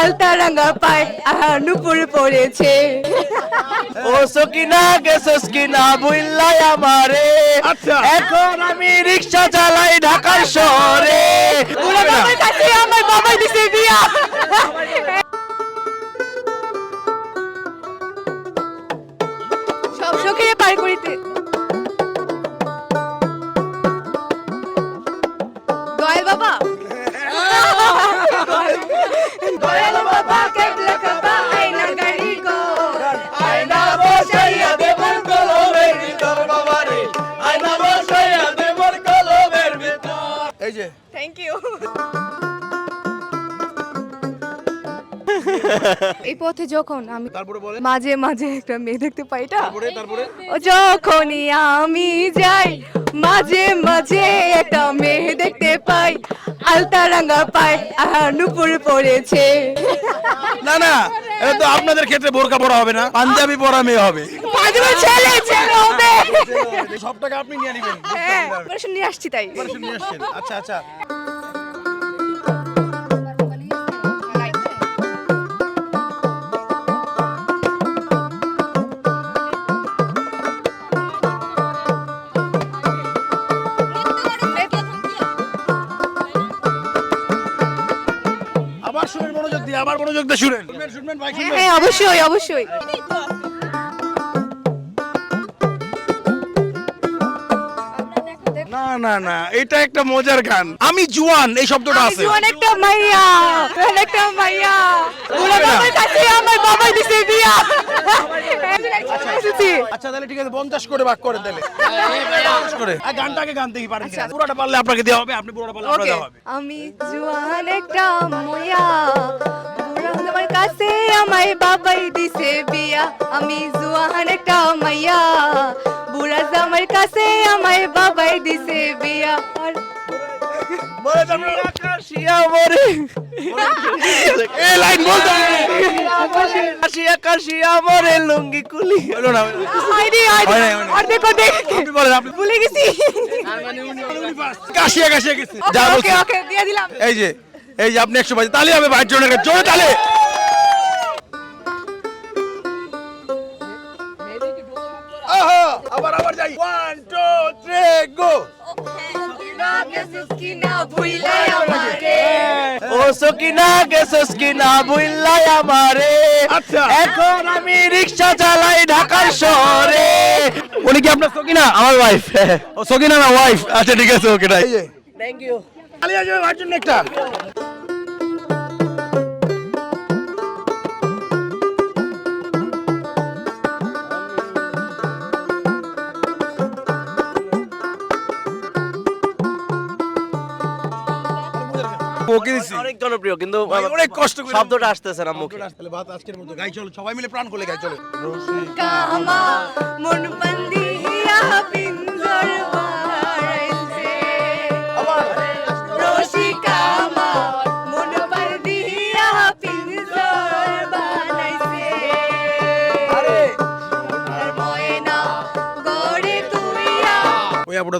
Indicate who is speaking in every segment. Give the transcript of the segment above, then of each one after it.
Speaker 1: আলতা রাঙা পায় আহা নুপুর পড়েছে।
Speaker 2: ও সকিনা গেছস কিনা বুইল্লাই আমারে।
Speaker 3: আচ্ছা।
Speaker 2: এখন আমি রিক্সা চালাই ঢাকার শহরে।
Speaker 1: বাবার কাছে আমার বাবা দিছে বিয়া
Speaker 3: এই যে।
Speaker 1: থ্যাংক ইউ এই পথে যখন আমি
Speaker 3: তারপরে
Speaker 1: মাঝে মাঝে একটা মেয়ে দেখতে পাই এটা?
Speaker 3: তারপরে তারপরে?
Speaker 1: যখনই আমি যাই মাঝে মাঝে একটা মেয়ে দেখতে পাই আলতা রাঙা পায় আহা নুপুর পড়েছে।
Speaker 3: না না এটা তো আপনাদের ক্ষেত্রে বোরকা পরা হবে না পাঞ্জাবি পরা মেয়ে হবে।
Speaker 1: পাঞ্জাবি ছেলে ছেলে হবে।
Speaker 3: সব টাকা আপনি নিয়ে নেবেন।
Speaker 1: হ্যাঁ নিয়ে আসছি তাই।
Speaker 3: নিয়ে আসছেন। আচ্ছা আচ্ছা। আবার শুনেন মনোযোগ দিয়ে আবার মনোযোগ দিয়ে শুনেন। শুনবেন শুনবেন ভাই শুনবেন।
Speaker 1: হ্যাঁ অবশ্যই অবশ্যই।
Speaker 3: না না না এটা একটা মজার গান। আমি জুয়ান এই শব্দটা আছে।
Speaker 1: জীবন একটা মাইয়া একটা মাইয়া। বাবার কাছে আমার বাবা দিছে বিয়া।
Speaker 3: আচ্ছা তাহলে ঠিক আছে পঞ্চাশ করে ভাগ করে পঞ্চাশ করে। আর গানটা আগে গান দেখি পারেন পুরোটা পারলে আপনাকে দেওয়া হবে আপনি পুরোটা পারলে আপনাকে দেওয়া হবে।
Speaker 1: আমি জুয়ান একটা আমায় বাবাই দিছে বিয়া। আমি জুয়ান একটা মাইয়া। বুড়া আমার কাছে আমায় বাবাই দিছে বিয়া। আর
Speaker 2: লুঙ্গি কুলি।
Speaker 1: ভুলে গেছি।
Speaker 3: কাশিয়া কাশিয়া গেছে। এই যে এই যে আপনি একশো বাজে তালি হবে ভাইয়ের জন্য। জোরে তালে। আবার আবার যাই। ওয়ান টু থ্রি গো
Speaker 2: ও সকিনা আমারে। এখন আমি রিক্সা চালাই ঢাকার শহরে।
Speaker 3: উনি কি আপনার সকিনা?
Speaker 2: আমার ওয়াইফ
Speaker 3: ও সকিনা না ওয়াইফ আচ্ছা ঠিক আছে ওকে
Speaker 2: থ্যাংক ইউ
Speaker 3: একটা। ওকে দিছি।
Speaker 2: অনেক জনপ্রিয় কিন্তু
Speaker 3: অনেক কষ্ট করে
Speaker 2: শব্দটা আসতেছে না মুখে।
Speaker 3: আজকের মতো। গাই চলো সবাই মিলে প্রাণ খুলে গাই চলো।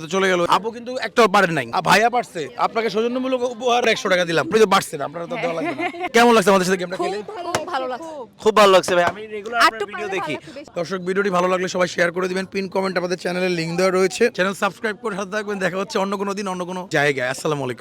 Speaker 3: তো চলে গেল। আপু কিন্তু একটা পারেন নাই। ভাইয়া পারছে। আপনাকে সৌজন্যমূলক উপহার একশো টাকা দিলাম। আপনি তো পারছেন আপনারা তো দেওয়া লাগবে কেমন লাগছে আমাদের সাথে গেমটা খেলে?
Speaker 1: খুব ভালো লাগছে।
Speaker 2: খুব ভালো লাগছে ভাই। আমি রেগুলার আপনার ভিডিও দেখি।
Speaker 3: দর্শক ভিডিওটি ভালো লাগলে সবাই শেয়ার করে দিবেন। পিন কমেন্ট আমাদের চ্যানেলের লিঙ্ক দেওয়া রয়েছে। চ্যানেল সাবস্ক্রাইব করে সাথে থাকবেন। দেখা হচ্ছে অন্য কোনো দিন অন্য কোনো জায়গায়। আসসালামু আলাইকুম।